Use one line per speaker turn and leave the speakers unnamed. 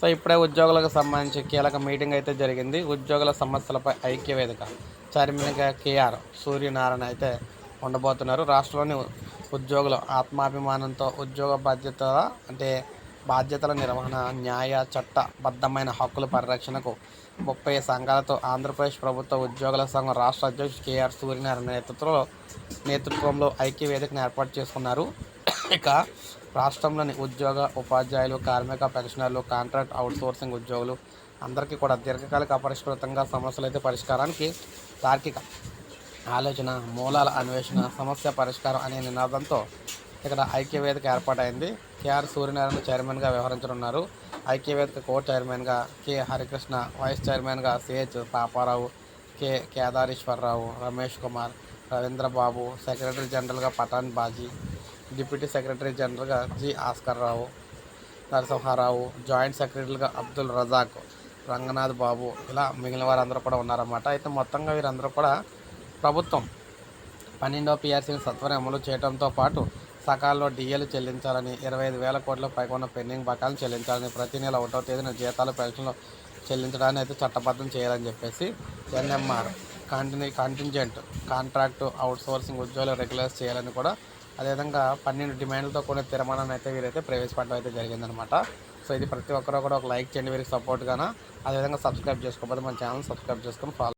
So ఇప్పుడే ఉద్యోగులకు సంబంధించి కీలక మీటింగ్ అయితే జరిగింది. ఉద్యోగుల సమస్యలపై ఐక్య వేదిక చైర్మన్గా కేఆర్ సూర్యనారాయణ అయితే ఉండబోతున్నారు. రాష్ట్రంలోని ఉద్యోగుల ఆత్మాభిమానంతో ఉద్యోగ బాధ్యత అంటే బాధ్యతల నిర్వహణ న్యాయ చట్టబద్ధమైన హక్కుల పరిరక్షణకు ముప్పై సంఘాలతో ఆంధ్రప్రదేశ్ ప్రభుత్వ ఉద్యోగుల సంఘం రాష్ట్ర అధ్యక్షుడు కేఆర్ సూర్యనారాయణ నేతృత్వంలో నేతృత్వంలో ఐక్య వేదికను ఏర్పాటు చేసుకున్నారు. ఇక రాష్ట్రంలోని ఉద్యోగ ఉపాధ్యాయులు కార్మిక పెన్షనర్లు కాంట్రాక్ట్ అవుట్సోర్సింగ్ ఉద్యోగులు అందరికీ కూడా దీర్ఘకాలిక అపరిష్కృతంగా సమస్యలు అయితే పరిష్కారానికి తార్కిక ఆలోచన మూలాల అన్వేషణ సమస్య పరిష్కారం అనే నినాదంతో ఇక్కడ ఐక్యవేదిక ఏర్పాటైంది. కేఆర్ సూర్యనారాయణ చైర్మన్గా వ్యవహరించనున్నారు. ఐక్యవేదిక కో చైర్మన్గా కె హరికృష్ణ వైస్ చైర్మన్గా CH Paparao K Kedareswararao Ramesh Kumar Ravindrababu secretary జనరల్గా పఠాన్ బాజీ డిప్యూటీ సెక్రటరీ జనరల్గా G Oscar Rao Narasimharao joint సెక్రటరీగా అబ్దుల్ రజాక్ రంగనాథ్ బాబు ఇలా మిగిలిన వారందరూ కూడా ఉన్నారన్నమాట. అయితే మొత్తంగా వీరందరూ కూడా ప్రభుత్వం పన్నెండో పిఆర్సీని సత్వరం అమలు చేయడంతో పాటు సకాలంలో డిఏలు చెల్లించాలని ఇరవై ఐదు వేల కోట్ల పైకొన్న పెండింగ్ బకాలను చెల్లించాలని ప్రతి నెల ఒకటో తేదీన జీతాలు పెన్షన్లు చెల్లించడాన్ని అయితే చట్టబద్ధం చేయాలని చెప్పేసి ఎన్ఎంఆర్ కాంటిని కాంటింజెంట్ కాంట్రాక్టు అవుట్సోర్సింగ్ ఉద్యోగాలు రెగ్యులైజ్ చేయాలని కూడా అదేవిధంగా పన్నెండు డిమాండ్లతో కూడిన తీర్మానాన్ని అయితే వీరైతే ప్రవేశపెట్టడం అయితే జరిగిందనమాట. సో ఇది ప్రతి ఒక్కరూ కూడా ఒక లైక్ చేయండి వీరికి సపోర్ట్గాన అదేవిధంగా సబ్స్క్రైబ్ చేసుకోకపోతే మన ఛానల్ సబ్స్క్రైబ్ చేసుకొని ఫాలో